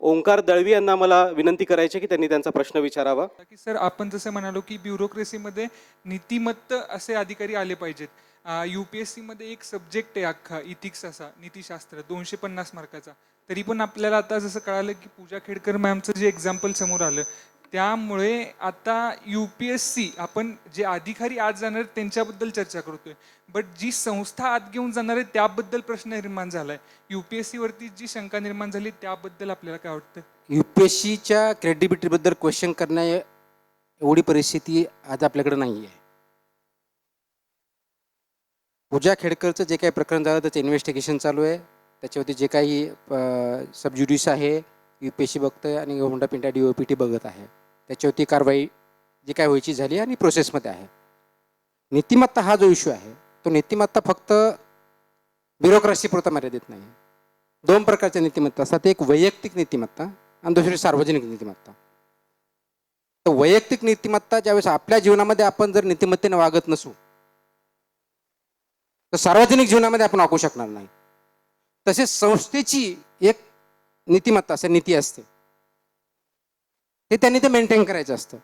ओंकार दळवी यांना मला विनंती करायची की त्यांनी त्यांचा प्रश्न विचारावा. की सर आपण जसं म्हणालो की ब्युरोक्रेसीमध्ये नीतिमत्त असे अधिकारी आले पाहिजेत. यू पी एस सीमध्ये एक सब्जेक्ट आहे अख्खा इथिक्स असा नीतिशास्त्र दोनशे पन्नास मार्काचा तरी पण आपल्याला आता जसं कळालं की पूजा खेडकर मॅमचं जे एक्झाम्पल समोर आलं त्यामुळे आता यू पी एस सी आपण जे अधिकारी आज जाणार आहेत त्यांच्याबद्दल चर्चा करतोय. बट जी संस्था आत घेऊन जाणार आहे त्याबद्दल प्रश्न निर्माण झालाय. यू पी एस वरती जी शंका निर्माण झाली त्याबद्दल आपल्याला काय वाटतं? यू पी एस सीच्या क्रेडिबिलिटीबद्दल क्वेश्चन करण्या एवढी परिस्थिती आज आपल्याकडे नाही आहे पूजा खेडकरचं जे काही प्रकरण झालं त्याचं इन्व्हेस्टिगेशन चालू आहे. त्याच्यावरती जे काही सबज्युडिस आहे यू पी एस सी बघतं आहे आणि होंडा पिंटा डी ओ पी टी बघत आहे. त्याच्यावरती कारवाई जी काय व्हायची झाली आणि प्रोसेसमध्ये आहे. नीतिमत्ता हा जो इश्यू आहे तो नीतिमत्ता फक्त ब्युरोक्रेसीपुरता मर्यादित नाही. दोन प्रकारच्या नीतिमत्ता असतात. एक वैयक्तिक नीतिमत्ता आणि दुसरी सार्वजनिक नीतिमत्ता. तर वैयक्तिक नीतिमत्ता ज्यावेळेस आपल्या जीवनामध्ये आपण जर नीतिमत्तेने वागत नसू तर सार्वजनिक जीवनामध्ये आपण वागू शकणार नाही. तसेच संस्थेची एक नीतिमत्ता असे नीती असते. हे त्यांनी ते मेंटेन करायचं असतं.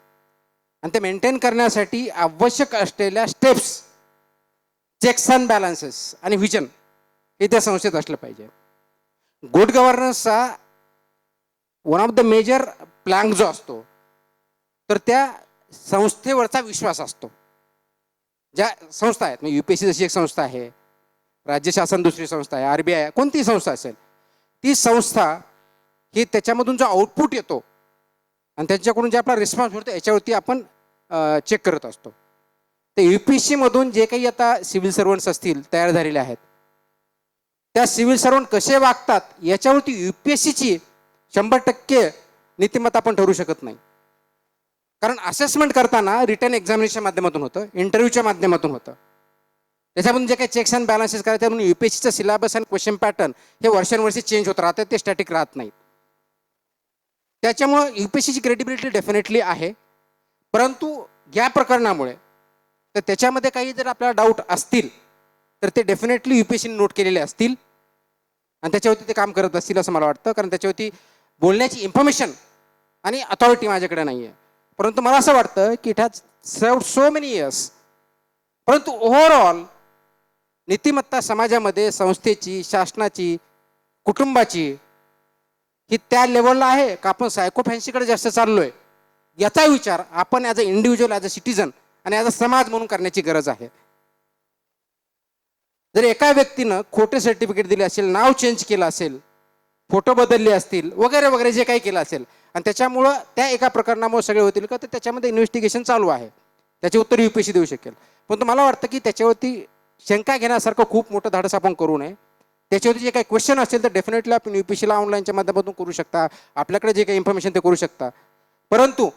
आणि ते मेंटेन करण्यासाठी आवश्यक असलेल्या स्टेप्स चेक्स अँड बॅलन्सेस आणि व्हिजन हे त्या संस्थेत असलं पाहिजे. Good गव्हर्नन्सचा one of the major plank जो असतो तर त्या संस्थेवरचा विश्वास असतो. ज्या संस्था आहेत म्हणजे यू पी एस सी जशी एक संस्था आहे राज्य शासन दुसरी संस्था आहे आर बी आय कोणतीही संस्था असेल ती संस्था ही त्याच्यामधून जो आउटपुट येतो आणि त्यांच्याकडून जे आपला रिस्पॉन्स मिळतो याच्यावरती आपण चेक करत असतो. तर यू पी एस सीमधून जे काही आता सिव्हिल सर्वंट्स असतील तयार झालेले आहेत. त्या सिव्हिल सर्वंट कसे वागतात याच्यावरती यू पी एस सीची शंभर टक्के नीतिमत्ता आपण ठरू शकत नाही. कारण असेसमेंट करताना रिटर्न एक्झामिनेशनच्या माध्यमातून होतं इंटरव्ह्यूच्या माध्यमातून होतं. त्याच्यामधून जे काही चेक्स अँड बॅलन्सेस करायचे म्हणून यू पी एस सीचं सिलेबस आणि क्वेश्चन पॅटर्न हे वर्षानुवर्षी चेंज होत राहतात ते स्टॅटिक राहत नाहीत. त्याच्यामुळं यू पी एस सीची क्रेडिबिलिटी डेफिनेटली आहे. परंतु या प्रकरणामुळे तर त्याच्यामध्ये काही जर आपल्याला डाऊट असतील तर ते डेफिनेटली यू पी एस सीने नोट केलेले असतील. आणि त्याच्यावरती ते काम करत असतील असं मला वाटतं. कारण त्याच्यावरती बोलण्याची इन्फॉर्मेशन आणि अथॉरिटी माझ्याकडे नाही आहे परंतु मला असं वाटतं की it has served so many years परंतु ओव्हरऑल नीतिमत्ता समाजामध्ये संस्थेची शासनाची कुटुंबाची की त्या लेवलला आहे का आपण सायकोफॅन्सीकडे जास्त चाललोय? याचा विचार आपण as a individual as a citizen आणि ॲज अ समाज म्हणून करण्याची गरज आहे. जर एका व्यक्तीनं खोटे सर्टिफिकेट दिले असेल नाव चेंज केलं असेल फोटो बदलले असतील वगैरे वगैरे जे काही केलं असेल आणि त्याच्यामुळं त्या एका प्रकरणामुळे सगळे होतील का तर त्याच्यामध्ये इन्व्हेस्टिगेशन चालू आहे. त्याचे उत्तर यू पी एस सी देऊ शकेल. पण मला वाटतं की त्याच्यावरती शंका घेण्यासारखं खूप मोठं धाडस आपण करू नये. त्याच्यावरती जे काही क्वेश्चन असेल तर डेफिनेटली आपण यू पी सीला ऑनलाईनच्या माध्यमातून करू शकता. आपल्याकडे जे काही इन्फॉर्मेशन ते करू शकता. परंतु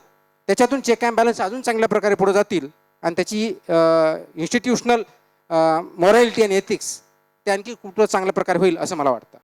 त्याच्यातून चेक अँड बॅलन्स अजून चांगल्या प्रकारे पुढे जातील आणि त्याची इन्स्टिट्यूशनल मॉरॅलिटी आणि एथिक्स ते आणखी खूप चांगल्या प्रकारे होईल असं मला वाटतं.